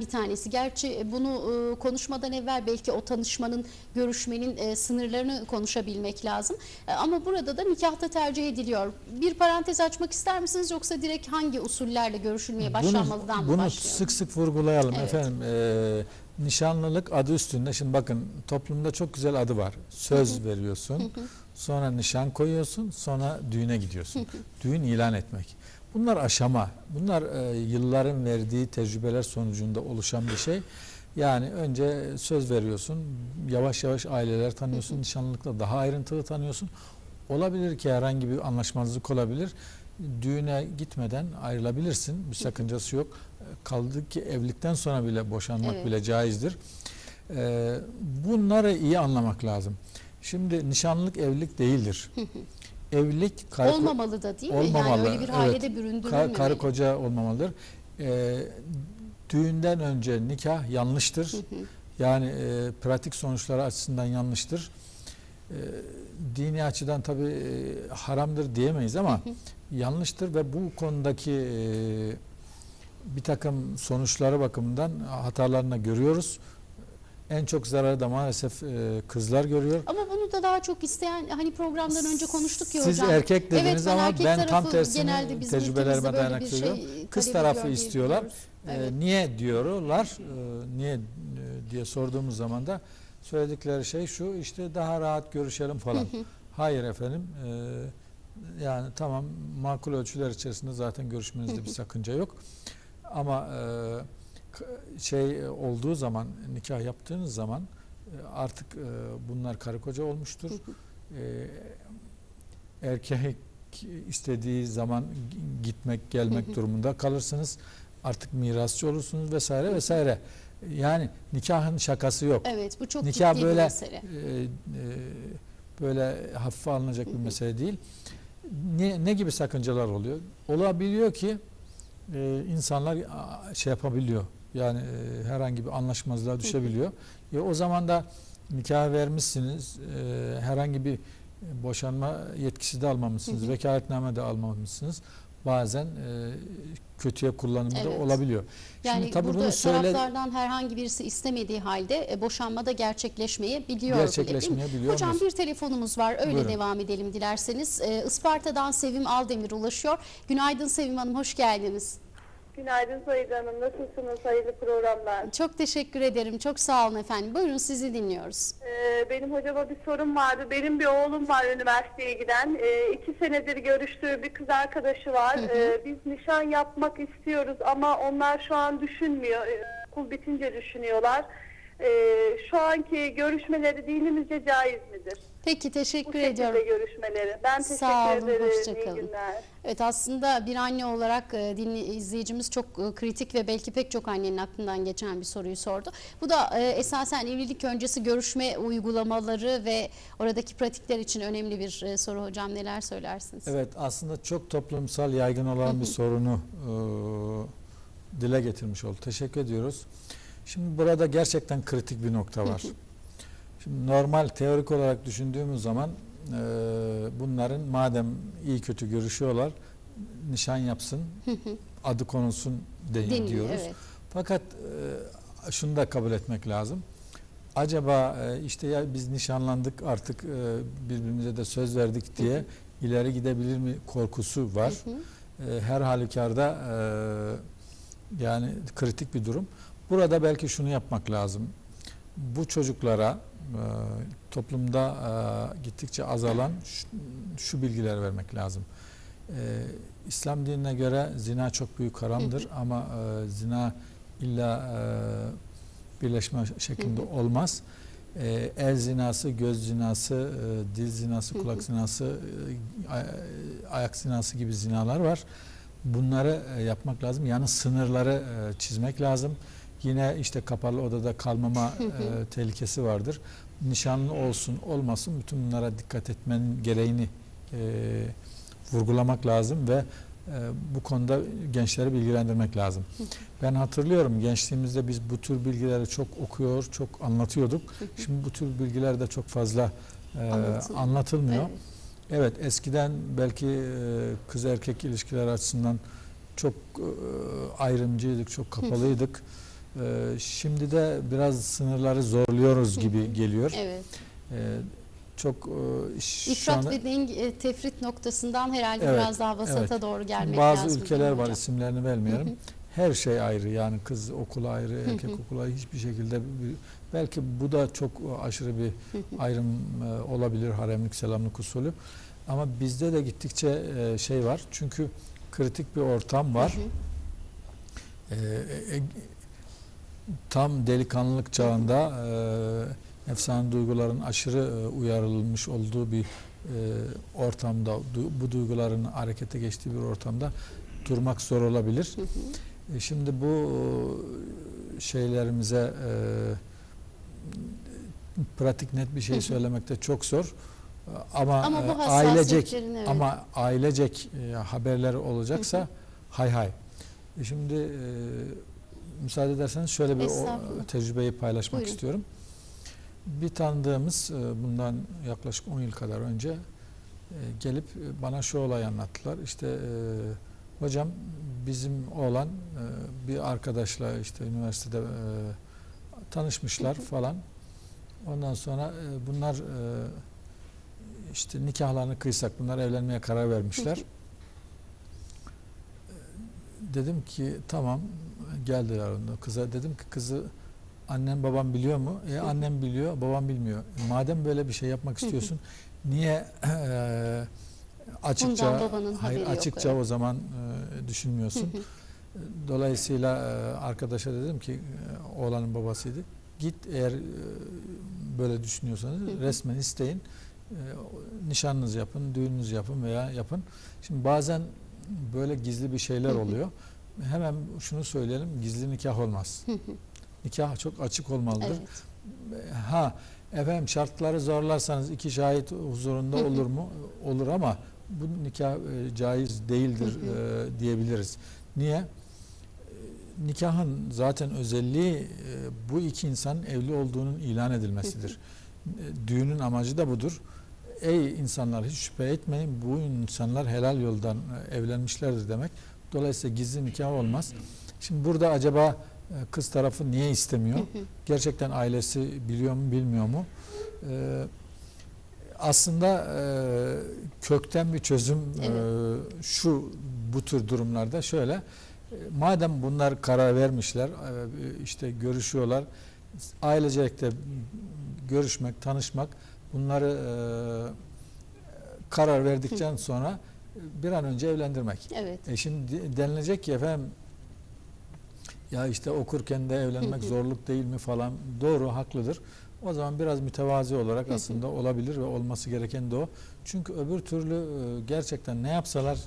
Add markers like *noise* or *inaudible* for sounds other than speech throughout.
bir tanesi. Gerçi bunu e, konuşmadan evvel belki o tanışmanın, görüşmenin e, sınırlarını konuşabilmek lazım. E, Ama burada da nikahta tercih ediliyor. Bir parantez açmak ister misiniz yoksa direkt hangi usullerle görüşülmeye başlanmalıdan bunu, mı bunu başlayalım? sık sık vurgulayalım Evet. efendim. Ee, nişanlılık adı üstünde. Şimdi bakın toplumda çok güzel adı var. Söz veriyorsun. Sonra nişan koyuyorsun. Sonra düğüne gidiyorsun. Düğün ilan etmek. Bunlar aşama. Bunlar e, yılların verdiği tecrübeler sonucunda oluşan bir şey. Yani önce söz veriyorsun. Yavaş yavaş aileler tanıyorsun. Nişanlılıkla daha ayrıntılı tanıyorsun. Olabilir ki herhangi bir anlaşmazlık olabilir. Düğüne gitmeden ayrılabilirsin. Bir sakıncası yok. Kaldı ki evlilikten sonra bile boşanmak Evet. bile caizdir. Ee, bunları iyi anlamak lazım. Şimdi nişanlılık evlilik değildir. *laughs* evlilik karı, Olmamalı da değil mi? Olmamalı, Yani öyle bir evet. ailede ka- büründürülmemeli. karı koca olmamalıdır. Ee, düğünden önce nikah yanlıştır. Yani e, pratik sonuçları açısından yanlıştır. E, dini açıdan tabi haramdır diyemeyiz ama yanlıştır ve bu konudaki e, bir takım sonuçları bakımından hatalarını görüyoruz. En çok zararı da maalesef e, kızlar görüyor. Ama bunu da daha çok isteyen hani programdan önce konuştuk ya Siz hocam. erkek dediniz ben ama erkek ben tam tersini tecrübelerime böyle dayanak şey. Kız tarafı istiyorlar. Evet. niye diyorlar? Ee, niye e, diye sorduğumuz zaman da söyledikleri şey şu işte daha rahat görüşelim falan. Hayır efendim. e, yani tamam makul ölçüler içerisinde zaten görüşmenizde bir sakınca yok. Ama e, k- şey olduğu zaman nikah yaptığınız zaman e, artık e, bunlar karı koca olmuştur. E, erkek istediği zaman gitmek gelmek durumunda kalırsınız. Artık mirasçı olursunuz vesaire vesaire. Yani nikahın şakası yok. Evet bu çok Nikah ciddi böyle bir mesele. e, e, böyle hafife alınacak bir mesele değil. Ne, ne gibi sakıncalar oluyor? Olabiliyor ki e, insanlar şey yapabiliyor. Yani e, herhangi bir anlaşmazlığa düşebiliyor. E, o zaman da nikah vermişsiniz. e, herhangi bir boşanma yetkisi de almamışsınız. Vekaletname de almamışsınız. Bazen e, kötüye kullanımı da Evet. olabiliyor. Yani Şimdi tabii burada bunu söyle taraflardan herhangi birisi istemediği halde e, boşanma da gerçekleşmeyebiliyor. gerçekleşmeyebiliyor. Hocam bir telefonumuz var öyle Buyurun. devam edelim dilerseniz. Ee, Isparta'dan Sevim Aldemir ulaşıyor. Günaydın Sevim Hanım hoş geldiniz. Günaydın Sayın Hanım. Nasılsınız? Hayırlı programlar. Çok teşekkür ederim. Çok sağ olun efendim. Buyurun sizi dinliyoruz. Ee, benim hocama bir sorum vardı. Benim bir oğlum var üniversiteye giden. Ee, iki senedir görüştüğü bir kız arkadaşı var. Ee, biz nişan yapmak istiyoruz ama onlar şu an düşünmüyor. Ee, okul bitince düşünüyorlar. Ee, şu anki görüşmeleri dinimizce caiz midir? Peki Bu teşekkür şekilde ediyorum. görüşmeleri. Ben teşekkür Sağ olun, ederim. hoşça İyi kalın. günler. Evet aslında bir anne olarak e, dinli, izleyicimiz çok e, kritik ve belki pek çok annenin aklından geçen bir soruyu sordu. Bu da e, esasen evlilik öncesi görüşme uygulamaları ve oradaki pratikler için önemli bir e, soru hocam. Neler söylersiniz? Evet aslında çok toplumsal yaygın olan bir *laughs* sorunu e, dile getirmiş oldu. Teşekkür ediyoruz. Şimdi burada gerçekten kritik bir nokta var. Şimdi normal teorik olarak düşündüğümüz zaman e, bunların madem iyi kötü görüşüyorlar nişan yapsın adı konulsun de- Deniyor, diyoruz. evet. Fakat e, şunu da kabul etmek lazım. Acaba e, işte ya biz nişanlandık artık e, birbirimize de söz verdik diye ileri gidebilir mi korkusu var. E, her halükarda e, yani kritik bir durum. Burada belki şunu yapmak lazım. Bu çocuklara e, toplumda e, gittikçe azalan şu, şu bilgiler vermek lazım. E, İslam dinine göre zina çok büyük haramdır ama e, zina illa e, birleşme şeklinde olmaz. E, el zinası, göz zinası, e, dil zinası, kulak zinası, e, ay- ayak zinası gibi zinalar var. Bunları e, yapmak lazım. Yani sınırları e, çizmek lazım. Yine işte kapalı odada kalmama e, tehlikesi vardır. Nişanlı olsun olmasın bütün bunlara dikkat etmenin gereğini e, vurgulamak lazım ve e, bu konuda gençleri bilgilendirmek lazım. Ben hatırlıyorum gençliğimizde biz bu tür bilgileri çok okuyor, çok anlatıyorduk. Şimdi bu tür bilgiler de çok fazla e, Anlatılmıyor. anlatılmıyor. Evet. Evet eskiden belki e, kız erkek ilişkiler açısından çok e, ayrımcıydık, çok kapalıydık. E, şimdi de biraz sınırları zorluyoruz gibi geliyor. Evet. E, çok e, şu anda- ve deng e, tefrit noktasından herhalde Evet, biraz daha vasata evet. doğru gelmek Bazı lazım. ülkeler değil mi var hocam? isimlerini vermiyorum. Her şey ayrı yani kız okulu ayrı, erkek okulu ayrı hiçbir şekilde bir- belki bu da çok aşırı bir ayrım e, olabilir haremlik selamlık usulü. Ama bizde de gittikçe e, şey var. Çünkü kritik bir ortam var. Hı. E, e, tam delikanlılık çağında e, efsane duyguların aşırı e, uyarılmış olduğu bir e, ortamda, du- bu duyguların harekete geçtiği bir ortamda durmak zor olabilir. Hı hı. E, Şimdi bu e, şeylerimize e, pratik net bir şey söylemekte çok zor. Ama, Ama bu e, ailecek evet. ama ailecek e, haberler olacaksa hay hay. E, Şimdi e, müsaade ederseniz şöyle bir o, tecrübeyi paylaşmak Buyurun. istiyorum. Bir tanıdığımız e, bundan yaklaşık 10 yıl kadar önce e, gelip e, bana şu olayı anlattılar. İşte hocam bizim oğlan bir arkadaşla işte üniversitede tanışmışlar falan. Ondan sonra bunlar işte nikahlarını kıysak bunlar evlenmeye karar vermişler. Dedim ki tamam geldiler onda kıza dedim ki kızı annem babam biliyor mu? E annem biliyor, babam bilmiyor. Madem böyle bir şey yapmak istiyorsun niye e, açıkça hayır yok, açıkça evet. o zaman e, düşünmüyorsun. Dolayısıyla e, arkadaşa dedim ki e, oğlanın babasıydı. Git eğer e, böyle düşünüyorsanız resmen isteyin. E, nişanınızı yapın, düğününüzü yapın veya yapın. Şimdi bazen böyle gizli bir şeyler oluyor. Hemen şunu söyleyelim, gizli nikah olmaz. Nikah çok açık olmalıdır. evet. Ha efendim şartları zorlarsanız iki şahit huzurunda olur mu? Olur ama bu nikah e, caiz değildir e, diyebiliriz. Niye? E, Nikahın zaten özelliği e, bu iki insanın evli olduğunun ilan edilmesidir. E, Düğünün amacı da budur. Ey insanlar hiç şüphe etmeyin bu insanlar helal yoldan e, evlenmişlerdir demek. Dolayısıyla gizli nikah olmaz. Şimdi burada acaba e, kız tarafı niye istemiyor? Gerçekten ailesi biliyor mu bilmiyor mu? Ee, aslında e, kökten bir çözüm e, şu bu tür durumlarda şöyle. e, madem bunlar karar vermişler, e, işte görüşüyorlar, ailecek de görüşmek, tanışmak, bunları e, karar verdikten sonra bir an önce evlendirmek. Evet. E şimdi denilecek ki efendim ya işte okurken de evlenmek zorluk değil mi falan doğru haklıdır. O zaman biraz mütevazi olarak aslında olabilir ve olması gereken de o. Çünkü öbür türlü e, gerçekten ne yapsalar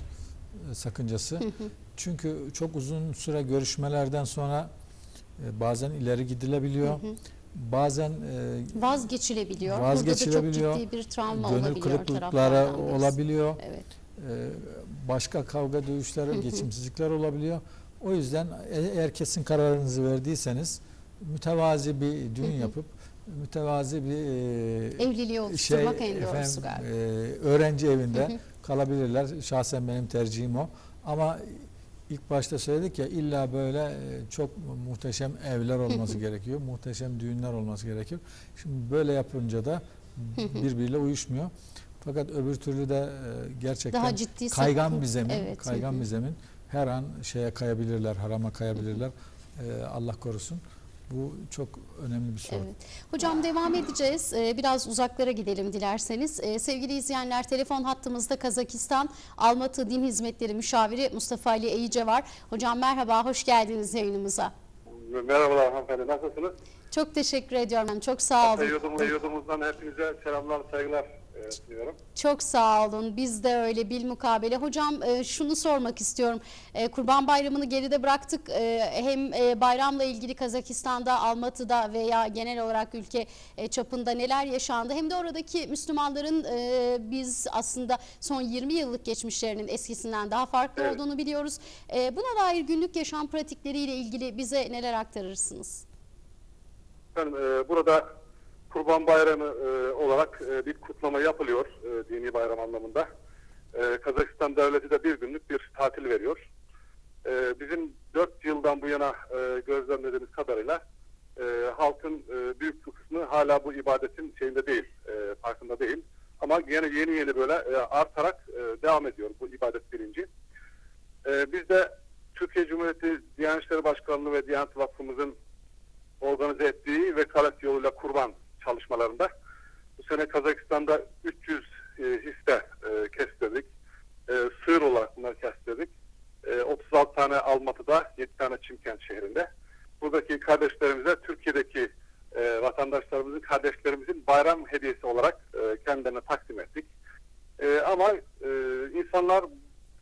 e, sakıncası. Çünkü çok uzun süre görüşmelerden sonra e, bazen ileri gidilebiliyor. Bazen Vazgeçilebiliyor. Vazgeçilebiliyor. Burada da çok ciddi bir travma gönül olabiliyor kırıklıkları taraflardan birisi. olabiliyor. Evet. Ee, başka kavga dövüşleri, geçimsizlikler olabiliyor. O yüzden e- eğer kesin kararınızı verdiyseniz mütevazi bir düğün yapıp mütevazi bir e, Evliliği şey oluşturmak en doğrusu efendim, galiba. e, öğrenci evinde kalabilirler. Şahsen benim tercihim o. Ama ilk başta söyledik ya illa böyle e, çok muhteşem evler olması gerekiyor. Muhteşem düğünler olması gerekiyor. Şimdi böyle yapınca da birbiriyle uyuşmuyor. Fakat öbür türlü de e, gerçekten Daha ciddi kaygan bir zemin, Evet. kaygan Hı hı. bir zemin. Her an şeye kayabilirler, harama kayabilirler. E, Allah korusun. Bu çok önemli bir sorun. Evet. Hocam devam edeceğiz. Ee, Biraz uzaklara gidelim dilerseniz. Ee, Sevgili izleyenler telefon hattımızda Kazakistan Almatı Din Hizmetleri Müşaviri Mustafa Ali Eyice var. Hocam merhaba, hoş geldiniz yayınımıza. Merhabalar hanımefendi, nasılsınız? Çok teşekkür ediyorum. Çok sağ olun. Yurdumuzdan hepinize selamlar, saygılar e, diliyorum. Çok sağ olun. Biz de öyle bilmukabele. Hocam e, şunu sormak istiyorum. E, Kurban Bayramı'nı geride bıraktık. E, hem bayramla ilgili Kazakistan'da, Almatı'da veya genel olarak ülke çapında neler yaşandı. Hem de oradaki Müslümanların biz aslında son 20 yıllık geçmişlerinin eskisinden daha farklı Evet. olduğunu biliyoruz. Buna dair günlük yaşam pratikleriyle ilgili bize neler aktarırsınız? Efendim, burada Kurban Bayramı e, olarak e, bir kutlama yapılıyor e, dini bayram anlamında. E, Kazakistan devleti de bir günlük bir tatil veriyor. e, bizim 4 yıldan bu yana e, gözlemlediğimiz kadarıyla e, halkın e, büyük bir kısmı hala bu ibadetin şeyinde değil, e, farkında değil. Ama yeni yeni yeni böyle e, artarak e, devam ediyor bu ibadet bilinci. E, biz de Türkiye Cumhuriyeti Diyanet İşleri Başkanlığı ve Diyanet Vakfımızın organize ettiği vekalet yoluyla kurban çalışmalarında bu sene Kazakistan'da 300 e, hisse e, kestirdik. E, sığır olarak bunları kestirdik. E, 36 tane Almatı'da, 7 tane Çimkent şehrinde. Buradaki kardeşlerimize Türkiye'deki e, vatandaşlarımızın, kardeşlerimizin bayram hediyesi olarak e, kendilerine takdim ettik. E, ama e, insanlar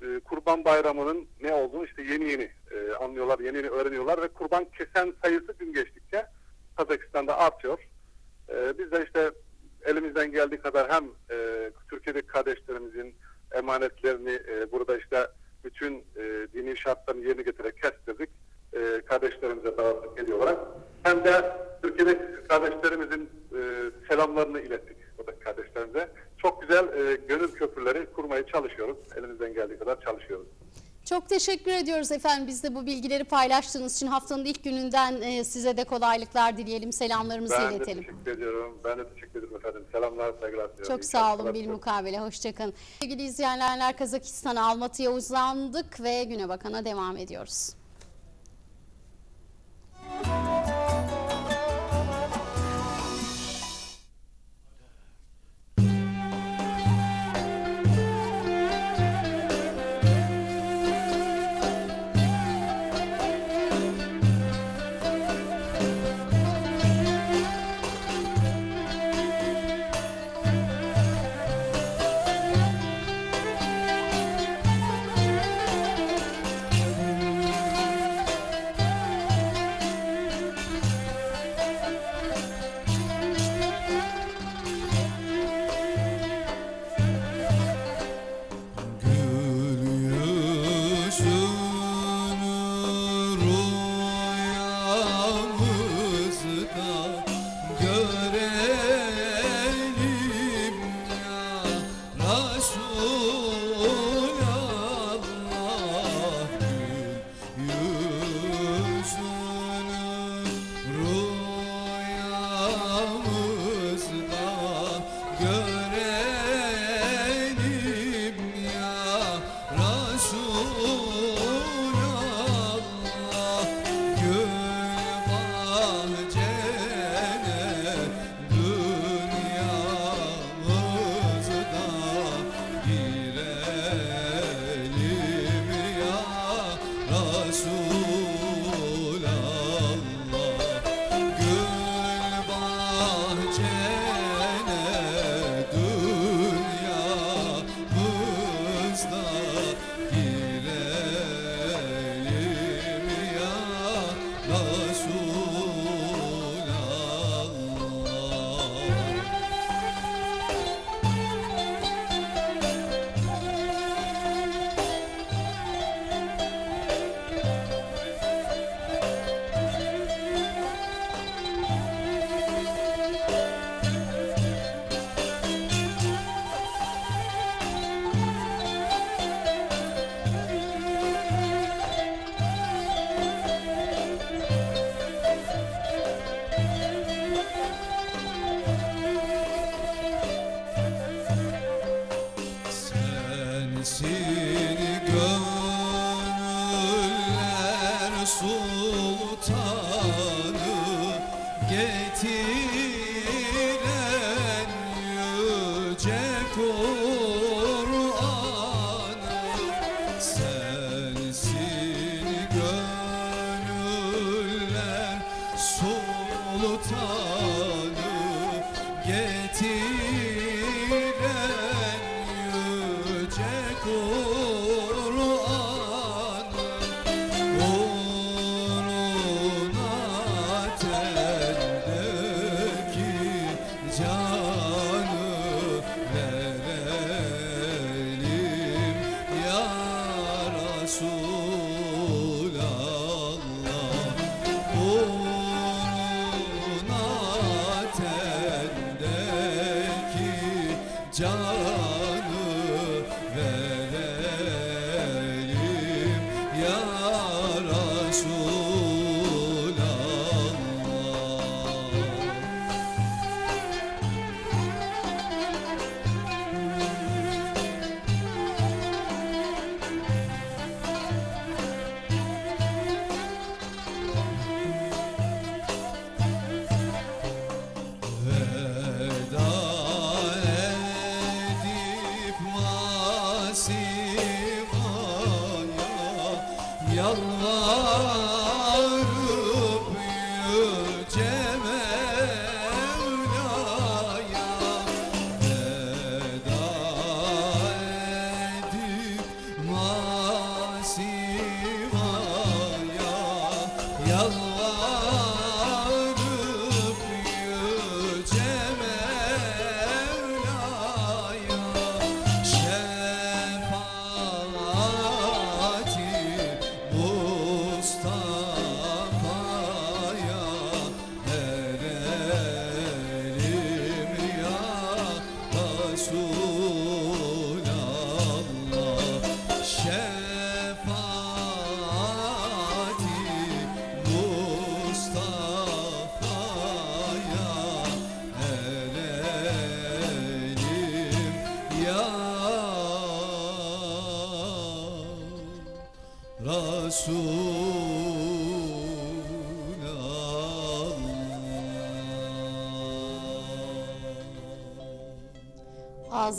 e, Kurban Bayramı'nın ne olduğunu işte yeni yeni e, anlıyorlar, yeni yeni öğreniyorlar ve kurban kesen sayısı gün geçtikçe Kazakistan'da artıyor. E, biz de işte elimizden geldiği kadar hem e, Türkiye'deki kardeşlerimizin emanetlerini e, burada işte bütün e, dini şartlarını yerine getirerek kestirdik. E, kardeşlerimize dağıttık hediye olarak. Hem de Türkiye'deki kardeşlerimizin e, selamlarını ilettik buradaki kardeşlerimize. Çok güzel e, gönül köprüleri kurmaya çalışıyoruz. Elimizden geldiği kadar çalışıyoruz. Çok teşekkür ediyoruz efendim. Biz de bu bilgileri paylaştığınız için haftanın ilk gününden e, size de kolaylıklar dileyelim. Selamlarımızı Ben de iletelim. teşekkür ediyorum. Ben de teşekkür ederim efendim. Selamlar, saygılar diliyorum. Çok İyi sağ olun bir mukabele. Hoşçakalın. Sevgili izleyenler Kazakistan'a Almatı'ya uzandık ve Güne Bakan'a devam ediyoruz.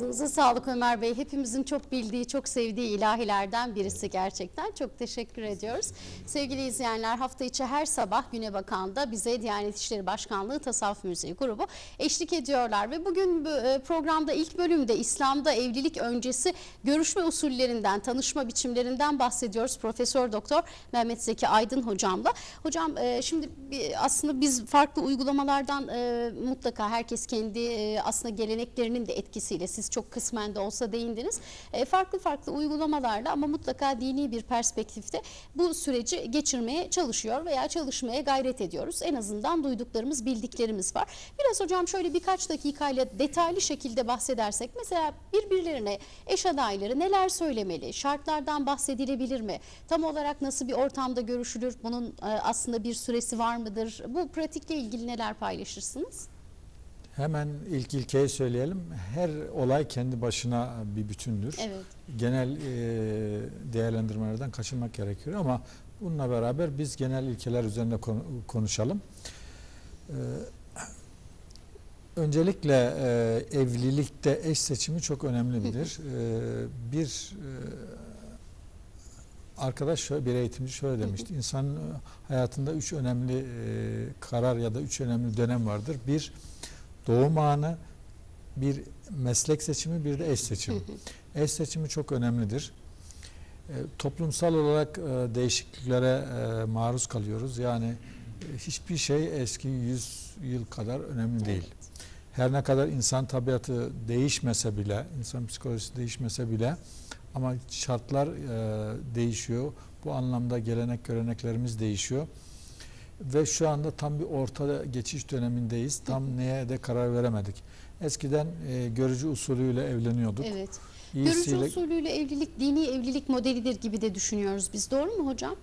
Ağzınıza sağlık Ömer Bey. Hepimizin çok bildiği, çok sevdiği ilahilerden birisi gerçekten. Çok teşekkür ediyoruz. Sevgili izleyenler hafta içi her sabah Güne Bakan'da bize Diyanet İşleri Başkanlığı Tasavvuf Müziği grubu eşlik ediyorlar. Ve bugün bu e, programda ilk bölümde İslam'da evlilik öncesi görüşme usullerinden, tanışma biçimlerinden bahsediyoruz. Profesör Doktor Mehmet Zeki Aydın hocamla. Hocam e, şimdi aslında biz farklı uygulamalardan e, mutlaka herkes kendi aslında geleneklerinin de etkisiyle siz çok kısmen de olsa değindiniz. E, farklı farklı uygulamalarla ama mutlaka dini bir perspektifte bu süreci geçirmeye çalışıyor veya çalışmaya gayret ediyoruz. En azından duyduklarımız, bildiklerimiz var. Biraz hocam şöyle birkaç dakikayla detaylı şekilde bahsedersek mesela birbirlerine eş adayları neler söylemeli? Şartlardan bahsedilebilir mi? Tam olarak nasıl bir ortamda görüşülür? Bunun e, aslında bir süresi var mıdır? Bu pratikle ilgili neler paylaşırsınız? Hemen ilk ilkeyi söyleyelim. Her olay kendi başına bir bütündür. Evet. Genel e, değerlendirmelerden kaçınmak gerekiyor ama bununla beraber biz genel ilkeler üzerinde konu- konuşalım. E, öncelikle e, evlilikte eş seçimi çok önemlidir. *laughs* E, bir e, arkadaş şöyle, bir eğitimci şöyle demişti. *laughs* İnsanın hayatında üç önemli e, karar ya da üç önemli dönem vardır. Bir doğum anı, bir meslek seçimi, bir de eş seçimi. *laughs* Eş seçimi çok önemlidir. E, toplumsal olarak e, değişikliklere e, maruz kalıyoruz. Yani e, hiçbir şey eski 100 yıl kadar önemli değil. Her ne kadar insan tabiatı değişmese bile, insan psikolojisi değişmese bile ama şartlar e, değişiyor. Bu anlamda gelenek göreneklerimiz değişiyor. Ve şu anda tam bir orta geçiş dönemindeyiz. Tam neye de karar veremedik. Eskiden e, görücü usulüyle evleniyorduk. Evet. Görücü İyisiyle- usulüyle evlilik dini evlilik modelidir gibi de düşünüyoruz biz. Doğru mu hocam?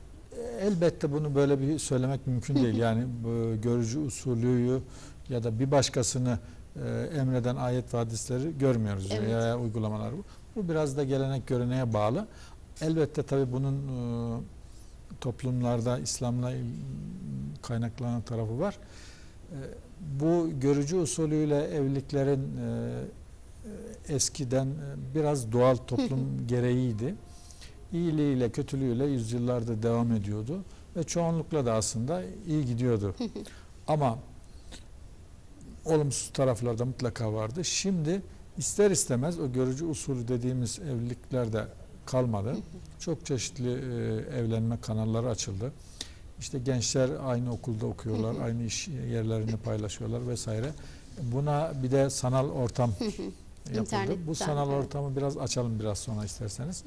Elbette bunu böyle bir söylemek mümkün değil. *laughs* Yani bu görücü usulüyü ya da bir başkasını e, emreden ayet ve hadisleri görmüyoruz Evet. veya uygulamalar bu. Bu biraz da gelenek göreneğe bağlı. Elbette tabii bunun e, toplumlarda İslam'la kaynaklanan tarafı var. E, bu görücü usulüyle evliliklerin e, eskiden e, biraz doğal toplum *laughs* gereğiydi iyiliğiyle kötülüğüyle yüzyıllardır devam ediyordu ve çoğunlukla da aslında iyi gidiyordu. *laughs* Ama olumsuz tarafları da mutlaka vardı. Şimdi ister istemez o görücü usulü dediğimiz evlilikler de kalmadı. *laughs* Çok çeşitli e, evlenme kanalları açıldı. İşte gençler aynı okulda okuyorlar, aynı iş yerlerini paylaşıyorlar vesaire. Buna bir de sanal ortam yapıldı. İnternetten, Bu sanal evet. ortamı biraz açalım biraz sonra isterseniz.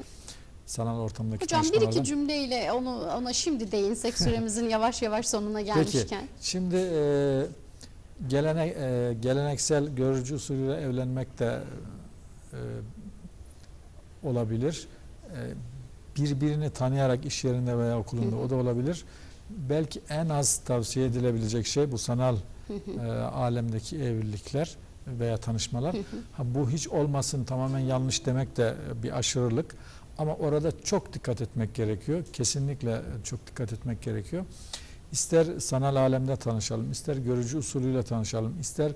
Sanal ortamdaki Hocam bir iki cümleyle onu ona şimdi değinsek süremizin yavaş yavaş sonuna gelmişken. Şimdi e, gelene, e, geleneksel görücü usulüyle evlenmek de e, olabilir. E, birbirini tanıyarak iş yerinde veya okulunda o da olabilir. Belki en az tavsiye edilebilecek şey bu sanal e, alemdeki evlilikler veya tanışmalar. Ha, bu hiç olmasın tamamen yanlış demek de bir aşırılık. Ama orada çok dikkat etmek gerekiyor. Kesinlikle çok dikkat etmek gerekiyor. İster sanal alemde tanışalım, ister görücü usulüyle tanışalım, ister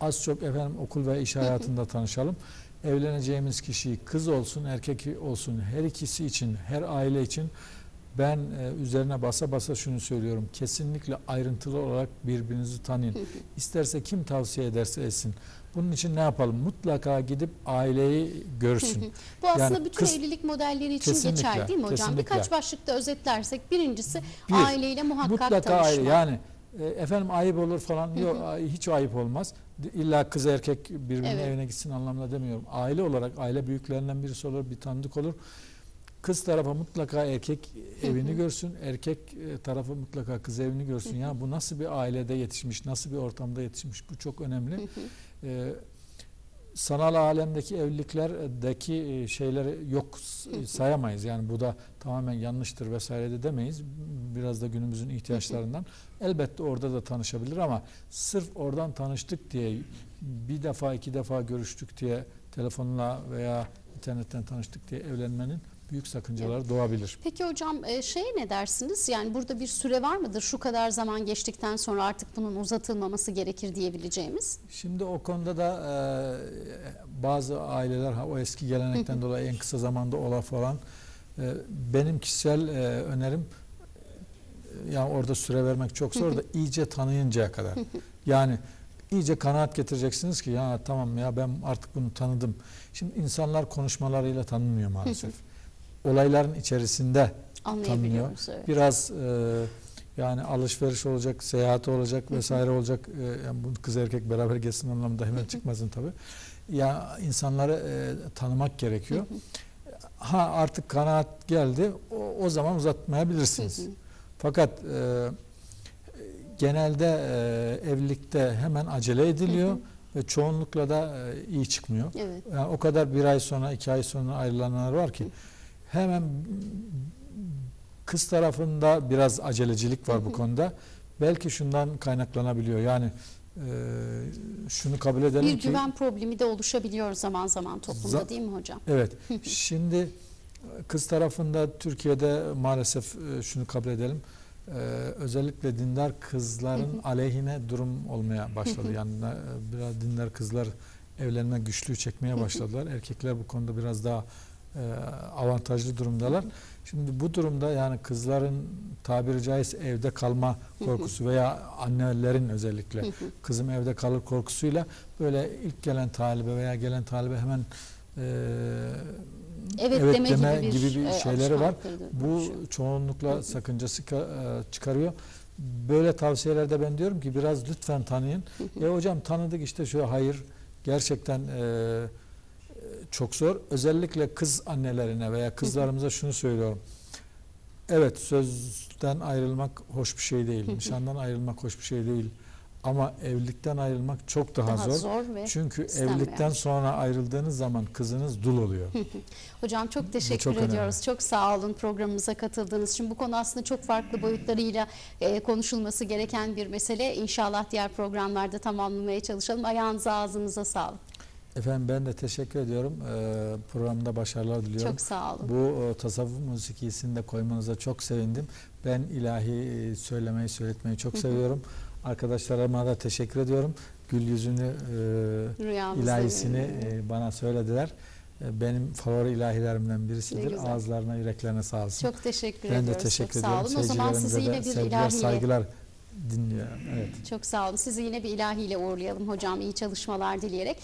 az çok efendim okul ve iş hayatında tanışalım. Evleneceğimiz kişi kız olsun, erkek olsun her ikisi için, her aile için ben e, üzerine basa basa şunu söylüyorum. Kesinlikle ayrıntılı olarak birbirinizi tanıyın. *laughs* İsterse kim tavsiye ederse etsin. Bunun için ne yapalım? Mutlaka gidip aileyi görsün. *laughs* Bu aslında Yani bütün kız- evlilik modelleri için geçer değil mi hocam? kesinlikle. Birkaç başlıkta özetlersek birincisi Bir, aileyle muhakkak Mutlaka tanışma. ayrı. Yani e, efendim ayıp olur falan. Yok hiç ayıp olmaz. İlla kız erkek birbirinin Evet. evine gitsin anlamında demiyorum. Aile olarak aile büyüklerinden birisi olur, bir tanıdık olur. Kız tarafı mutlaka erkek evini görsün, erkek e, tarafı mutlaka kız evini görsün. Ya bu nasıl bir ailede yetişmiş, nasıl bir ortamda yetişmiş bu çok önemli. Ee, sanal alemdeki evliliklerdeki e, şeyleri yok sayamayız. Yani bu da tamamen yanlıştır vesaire de demeyiz. Biraz da günümüzün ihtiyaçlarından. Elbette orada da tanışabilir ama sırf oradan tanıştık diye bir defa iki defa görüştük diye telefonla veya internetten tanıştık diye evlenmenin büyük sakıncalar doğabilir. Peki hocam e, şeye ne dersiniz? Yani burada bir süre var mıdır? Şu kadar zaman geçtikten sonra artık bunun uzatılmaması gerekir diyebileceğimiz. Şimdi o konuda da e, bazı aileler ha, o eski gelenekten dolayı en kısa zamanda ola falan. E, benim kişisel e, önerim e, yani orada süre vermek çok zor da iyice tanıyıncaya kadar. Yani iyice kanaat getireceksiniz ki ya tamam ya ben artık bunu tanıdım. Şimdi insanlar konuşmalarıyla tanınmıyor maalesef. Olayların içerisinde tanınıyor. Evet. Biraz e, yani alışveriş olacak, seyahat olacak vesaire olacak. E, yani bu kız erkek beraber geçsin anlamında hemen çıkmasın tabii. Ya insanları e, tanımak gerekiyor. Ha artık kanaat geldi. O, o zaman uzatmayabilirsiniz. Fakat e, genelde e, evlilikte hemen acele ediliyor ve çoğunlukla da e, iyi çıkmıyor. Evet. Yani o kadar bir ay sonra, iki ay sonra ayrılanlar var ki hemen kız tarafında biraz acelecilik var bu konuda. Belki şundan kaynaklanabiliyor. Yani e, şunu kabul edelim Bir ki güven problemi de oluşabiliyor zaman zaman toplumda Za- değil mi hocam? evet. Şimdi kız tarafında Türkiye'de maalesef e, şunu kabul edelim. e, özellikle dindar kızların aleyhine durum olmaya başladı. Yani e, biraz dindar kızlar evlenme güçlüğü çekmeye başladılar. Erkekler bu konuda biraz daha avantajlı durumdalar. Şimdi bu durumda yani kızların tabiri caizse evde kalma korkusu veya annelerin özellikle kızım evde kalır korkusuyla böyle ilk gelen talibe veya gelen talibe hemen e, Evet, evet deme, deme gibi bir, gibi bir e, şeyleri var. Bu çoğunlukla sakıncası e, çıkarıyor. Böyle tavsiyelerde ben diyorum ki biraz lütfen tanıyın. ya hocam tanıdık işte şu hayır gerçekten e, e, çok zor. Özellikle kız annelerine veya kızlarımıza şunu söylüyorum. Evet sözden ayrılmak hoş bir şey değil. Nişandan ayrılmak hoş bir şey değil. Ama evlilikten ayrılmak çok daha, Daha zor. zor ve Çünkü evlilikten şey. sonra ayrıldığınız zaman kızınız dul oluyor. Hocam çok teşekkür çok önemli. ediyoruz. Çok sağ olun programımıza katıldığınız için. Bu konu aslında çok farklı boyutlarıyla e, konuşulması gereken bir mesele. İnşallah diğer programlarda tamamlamaya çalışalım. Ayağınıza ağzınıza sağlık. Efendim ben de teşekkür ediyorum. Ee, programda başarılar diliyorum. Çok sağ olun. Bu e, tasavvuf musikisini de koymanıza çok sevindim. Ben ilahi e, söylemeyi, söyletmeyi çok seviyorum. Arkadaşlarıma da teşekkür ediyorum. Gül yüzünü e, ilahisini e, bana söylediler. E, benim favori ilahilerimden birisidir. Ağızlarına, yüreklerine sağlıksın. Çok teşekkür ben ediyoruz. de teşekkür çok sağ ediyorum. olun. O zaman sizi yine bir ilahiyle saygılar dinliyorum. Evet. çok sağ olun. Sizi yine bir ilahiyle uğurlayalım hocam. İyi çalışmalar dileyerek.